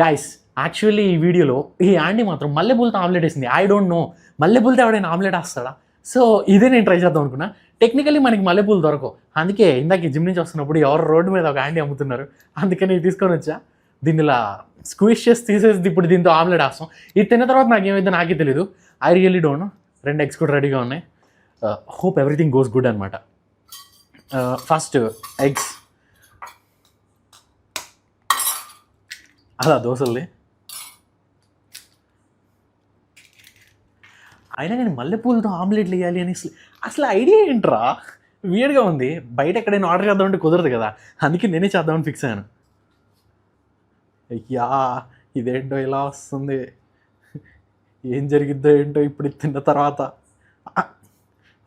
Guys actually ఈ వీడియోలో ఈ యాండీ మాత్రం మల్లెపూలతో ఆమ్లెట్ వేసింది. ఐ డోంట్ నో మల్లెపూలతో ఎవడైనా ఆమ్లెట్ వేస్తాడా? సో ఇదే నేను ట్రై చేద్దాం అనుకున్నా. టెక్నికలీ మనకి మల్లెపూలు దొరకవు. అందుకే ఇందాక జిమ్ నుంచి వస్తున్నప్పుడు ఎవరు రోడ్డు మీద ఒక యాండీ అమ్ముతున్నారు. అందుకని నేను తీసుకొని వచ్చా. దీన్ని ఇలా స్క్వీజ్ చేసి తీసేసి ఇప్పుడు దీంతో ఆమ్లెట్ వేస్తాం. ఇది తిన్న తర్వాత నాకు ఏమైందో నాకే తెలియదు ఐ రియల్లీ డోంట్ రెండు ఎగ్స్ కూడా రెడీగా ఉన్నాయి. హోప్ ఎవ్రీథింగ్ గోస్ గుడ్ అనమాట ఫస్ట్ ఎగ్స్ అలా దోశల్ని అయినా నేను మల్లెపూలతో ఆమ్లెట్లు వేయాలి అని అసలు ఐడియా ఏంట్రా? వియర్డ్గా ఉంది. బయట ఎక్కడైనా ఆర్డర్ చేద్దామంటే కుదరదు కదా. అందుకే నేనే చేద్దామని ఫిక్స్ అయ్యాను. అయ్యా ఇదేంటో ఇలా వస్తుంది. ఏం జరిగిద్దో ఏంటో ఇప్పుడు తిన్న తర్వాత.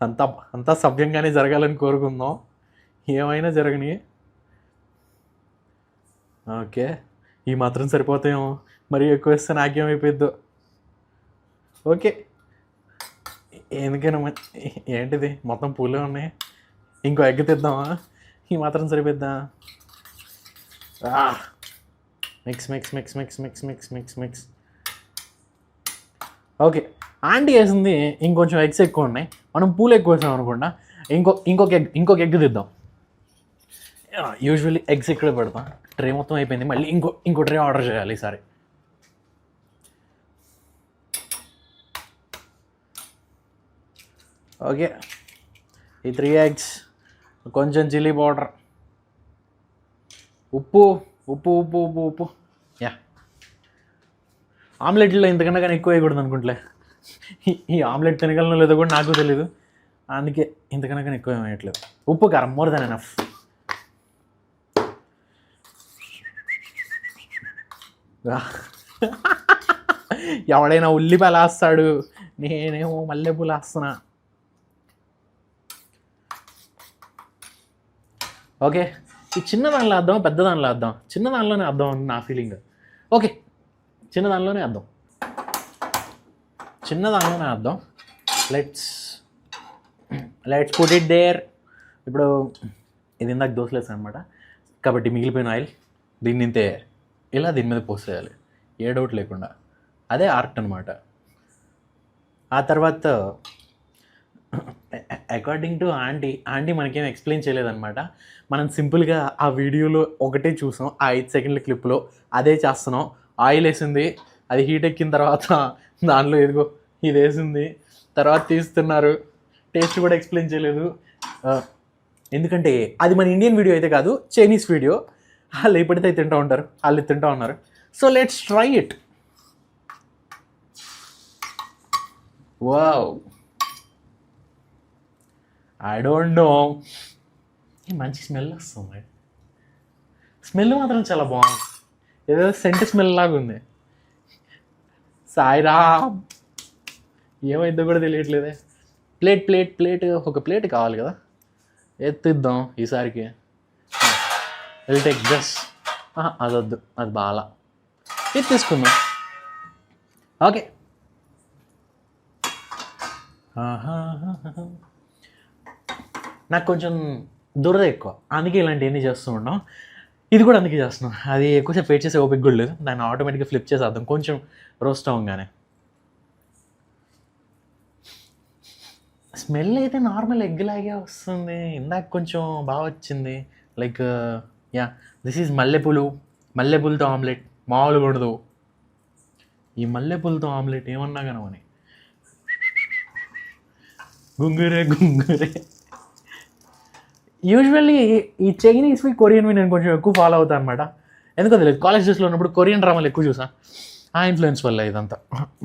అంతా అంతా సభ్యంగానే జరగాలని కోరుకుందాం. ఏమైనా జరగని ఓకే. ఈ మాత్రం సరిపోతాయేమో. మరి ఎక్కువ వేస్తే నాకేమైపోయిద్దో ఓకే. ఎందుకైనా ఏంటిది? మొత్తం పూలే ఉన్నాయి. ఇంకో ఎగ్ తెద్దామా? ఈ మాత్రం సరిపోద్దా mix mix mix mix mix mix mix mix okay. Aunty వేసింది ఇంకొంచెం ఎగ్స్ ఎక్కువ ఉన్నాయి. మనం పూలు ఎక్కువ వేసాం అనుకుంటా ఇంకో ఇంకొక ఎగ్ ఇంకొక ఎగ్ తెద్దాం. యూజువల్లీ ఎగ్స్ ఇక్కడే పెడతాం. ట్రే మొత్తం అయిపోయింది. మళ్ళీ ఇంకో ఇంకో ట్రే ఆర్డర్ చేయాలి ఈసారి. ఓకే ఈ త్రీ ఎగ్స్ కొంచెం చిల్లీ పౌడర్ ఉప్పు ఉప్పు ఉప్పు ఉప్పు ఉప్పు. యా ఆమ్లెట్లో ఇంతకన్నా కానీ ఎక్కువ వేయకూడదు అనుకుంటలే. ఈ- ఆమ్లెట్ తినగలను లేదో కూడా నాకు తెలీదు. అందుకే ఇంతకన్నా కానీ ఎక్కువ ఏం వేయట్లేదు. ఉప్పు కారం. మోర్ దెన్ ఎనఫ్ ఎవడైనా ఉల్లిపాయలు వేస్తాడు నేనేమో మల్లెపూలు వేస్తున్నా. ఓకే. ఈ చిన్న దానిలో అర్థం పెద్ద దానిలో అర్థం చిన్న దానిలోనే అర్థం అని నా ఫీలింగ్ ఓకే. చిన్న దానిలోనే అర్థం చిన్న దానిలోనే అర్థం let's let's put it there ఇప్పుడు ఇది ఇందాక దోశలేసాను అనమాట కాబట్టి మిగిలిపోయిన ఆయిల్ దీన్ని ఇంతే. ఇలా దీని మీద పోసేయాలి ఏ డౌట్ లేకుండా. అదే ఆర్ట్ అనమాట ఆ తర్వాత అకార్డింగ్ టు ఆంటీ ఆంటీ మనకేం ఎక్స్ప్లెయిన్ చేయలేదన్నమాట. మనం సింపుల్గా ఆ వీడియోలో ఒకటే చూసాం. ఆ ఐదు సెకండ్ల క్లిప్లో అదే చేస్తున్నాం. ఆయిల్ వేసింది అది హీట్ ఎక్కిన తర్వాత దానిలో ఎదుగో ఇది వేసింది. తర్వాత తీస్తున్నారు. టేస్ట్ కూడా ఎక్స్ప్లెయిన్ చేయలేదు. ఎందుకంటే అది మన ఇండియన్ వీడియో అయితే కాదు చైనీస్ వీడియో. వాళ్ళు ఎప్పుడైతే తింటూ ఉంటారు వాళ్ళు తింటూ ఉన్నారు. So let's try it wow I don't know మంచి స్మెల్ వస్తుంది స్మెల్ మాత్రం చాలా బాగుంది. ఏదో సెంట్ స్మెల్ లాగా ఉంది. సాయిరా. ఏమైందో కూడా తెలియట్లేదే. ప్లేట్ ప్లేట్ ప్లేట్ ఒక ప్లేట్ కావాలి కదా. ఎత్తిద్దాం ఈసారికి. విల్ టేక్ డ్రెస్ అది వద్దు అది బాగా ఇది తీసుకుందాం ఓకే నాకు కొంచెం దురద ఎక్కువ. అందుకే ఇలాంటివన్నీ చేస్తూ ఉంటాం ఇది కూడా అందుకే చేస్తున్నాం. అది ఎక్కువసేపు వెయిట్ చేసే ఓపిక కూడా లేదు. దాన్ని ఆటోమేటిక్గా ఫ్లిప్ చేసేద్దాం. కొంచెం రోస్ట్ అవ్వగానే. స్మెల్ అయితే నార్మల్ ఎగ్ వస్తుంది. ఇందాక కొంచెం బాగా వచ్చింది. లైక్ యా దిస్ ఈజ్ మల్లెపూలు. మల్లెపూలతో ఆమ్లెట్. మామూలుగా ఉండదు ఈ మల్లెపూలతో ఆమ్లెట్ ఏమన్నా కనవని గుంగురే గుంగురే. యూజువల్లీ ఈ చైనీస్వి కొరియన్వి నేను కొంచెం ఎక్కువ ఫాలో అవుతాను అనమాట ఎందుకో తెలియదు కాలేజ్ డేస్లో ఉన్నప్పుడు కొరియన్ డ్రామాలు ఎక్కువ చూసా. ఆ ఇన్ఫ్లుయెన్స్ వల్ల ఇదంతా.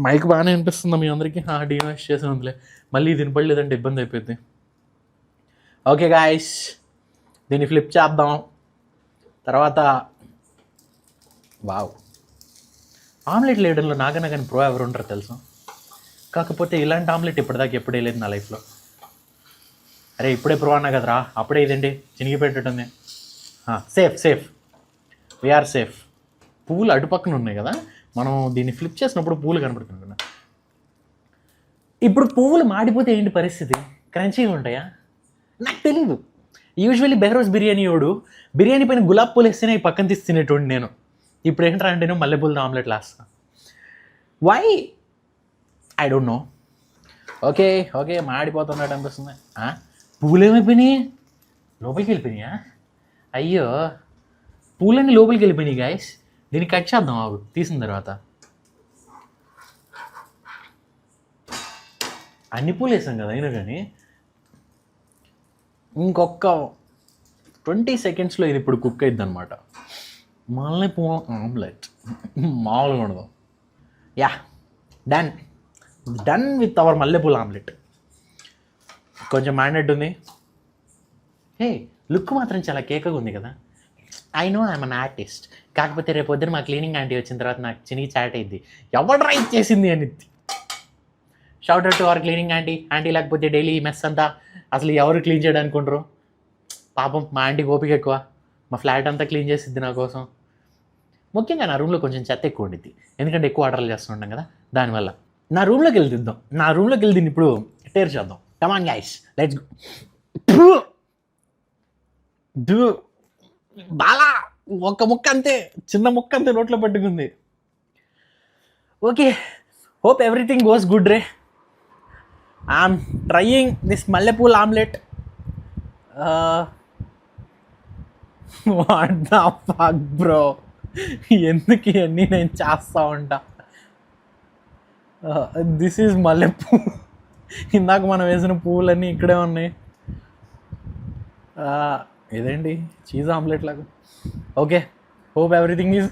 మైక్ బాగానే అనిపిస్తుంది మీ అందరికీ? డివైస్ చేసి ఉందిలే మళ్ళీ దీని పడలేదంటే ఇబ్బంది అయిపోయింది ఓకే గాయస్ దీన్ని ఫ్లిప్ చేద్దాం. తర్వాత వావ్. ఆమ్లెట్ లీడర్లో నాకన్నా కానీ ప్రో ఎవరు ఉంటారు తెలుసా? కాకపోతే ఇలాంటి ఆమ్లెట్ ఇప్పటిదాకా ఎప్పుడే లేదు నా లైఫ్లో. అరే ఇప్పుడే ప్రో అన్నా కదరా? అప్పుడే ఇదేంటి? చినిగి పెట్టేటుంది సేఫ్ సేఫ్. వీఆర్ సేఫ్ పువ్వులు అటుపక్కన ఉన్నాయి కదా? మనం దీన్ని ఫ్లిప్ చేసినప్పుడు పువ్వులు కనపడుతున్నాయి ఇప్పుడు పువ్వులు మాడిపోతే ఏంటి పరిస్థితి? క్రంచీగా ఉంటాయా? నాకు తెలియదు యూజువల్లీ బెహరోస్ బిర్యానీ వాడు బిర్యానీ పైన గులాబ్ పూలు వేస్తేనే పక్కన తీసి తినేటోడు నేను. ఇప్పుడు ఏంట్రా అంటే నేను మల్లెపూలతో omelette లాస్తా why I don't know okay okay మాడిపోతున్నట్టు అనిపిస్తుంది. ఆ? పువ్వులు ఏమైపోయినాయి? లోపలికి వెళ్ళిపోయినాయా? అయ్యో పూలన్నీ లోపలికి వెళ్ళిపోయినాయి గాయస్ దీన్ని కట్ చేద్దాం ఆగు తీసిన తర్వాత. అన్ని పూలు వేసాం కదా అయినా కానీ ఇంకొక ట్వంటీ సెకండ్స్లో ఇది ఇప్పుడు కుక్ అయింది అనమాట మళ్ళీ పో ఆమ్లెట్. మామూలుగా ఉండదు. Ya done. Done with our మల్లెపూల ఆమ్లెట్. కొంచెం మ్యాండెడ్ ఉంది. హే లుక్ మాత్రం చాలా కేకగా ఉంది కదా. I know I'm an artist. కాకపోతే రేపు పొద్దున మా క్లీనింగ్ ఆంటీ వచ్చిన తర్వాత నాకు చినిగి చాట్ అయింది ఎవరు రైట్ చేసింది అని. Shout out to our cleaning aunty aunty లేకపోతే డైలీ మెస్ అంతా అసలు ఎవరు క్లీన్ చేయడానికి ఉండరు పాపం మా ఆంటీ ఓపిక ఎక్కువ. మా ఫ్లాట్ అంతా క్లీన్ చేసిద్ది నా కోసం. ముఖ్యంగా నా రూమ్లో కొంచెం చెత్త ఎక్కువ ఉండిద్ది. ఎందుకంటే ఎక్కువ ఆర్డర్లు చేస్తుంటాం కదా. దానివల్ల. నా రూమ్లోకి వెళ్ళి తిద్దాం నా రూమ్లోకి వెళ్ళి దీన్ని ఇప్పుడు టేర్ చేద్దాం కమాన్ గైస్ లెట్స్ బాలా. ఒక ముక్క అంతే. చిన్న ముక్క అంతే నోట్లో పెట్టుకుంది. Okay. Hope everything goes good ray. I'm trying this మల్లెపూల్ omelette what the fuck bro ఎందుకు ఇవన్నీ నేను చేస్తా ఉంటా? దిస్ ఈజ్ మల్లెపూ ఇందాక మనం వేసిన పువ్వులన్నీ ఇక్కడే ఉన్నాయి. Uh, ఇదేంటి? చీజ్ ఆమ్లెట్ లాగా. Okay hope everything is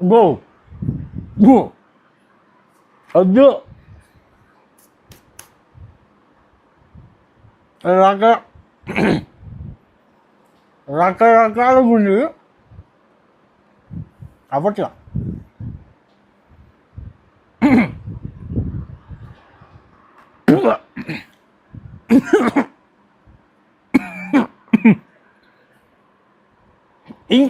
go go ở giữa. Raka. Raka raka là ngôn ngữ à vất chưa? In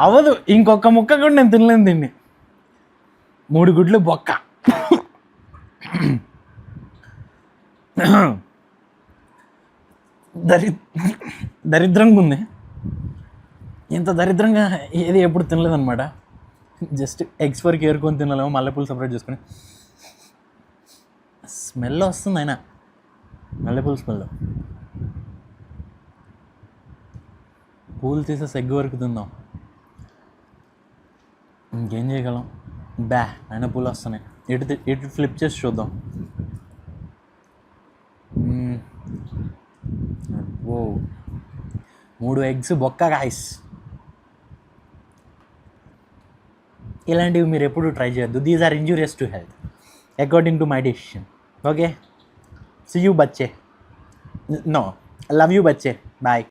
అవ్వదు ఇంకొక ముక్క కూడా నేను తినలేను దీన్ని. మూడు గుడ్లు బొక్క. దరి దరిద్రంగా ఉంది. ఇంత దరిద్రంగా ఏది ఎప్పుడు తినలేదన్నమాట. జస్ట్ ఎగ్స్ వరకు ఏరుకొని తినలేము మల్లెపూలు సపరేట్ చేసుకొని. స్మెల్ వస్తుంది అయినా. మల్లెపూల స్మెల్. పూలు తీసే సెగ్గు వరకు తిందాం. ఇంకేం చేయగలం? బ్యా అయినా పూలు వస్తున్నాయి. ఇటు ఎటు ఇటు ఫ్లిప్ చేసి చూద్దాం. ఓ మూడు ఎగ్స్ బొక్క గాయస్ ఇలాంటివి మీరు ఎప్పుడు ట్రై చేయొద్దు. These are injurious to health according to my decision okay see you బచ్చే. No love you బచ్చే. బాయ్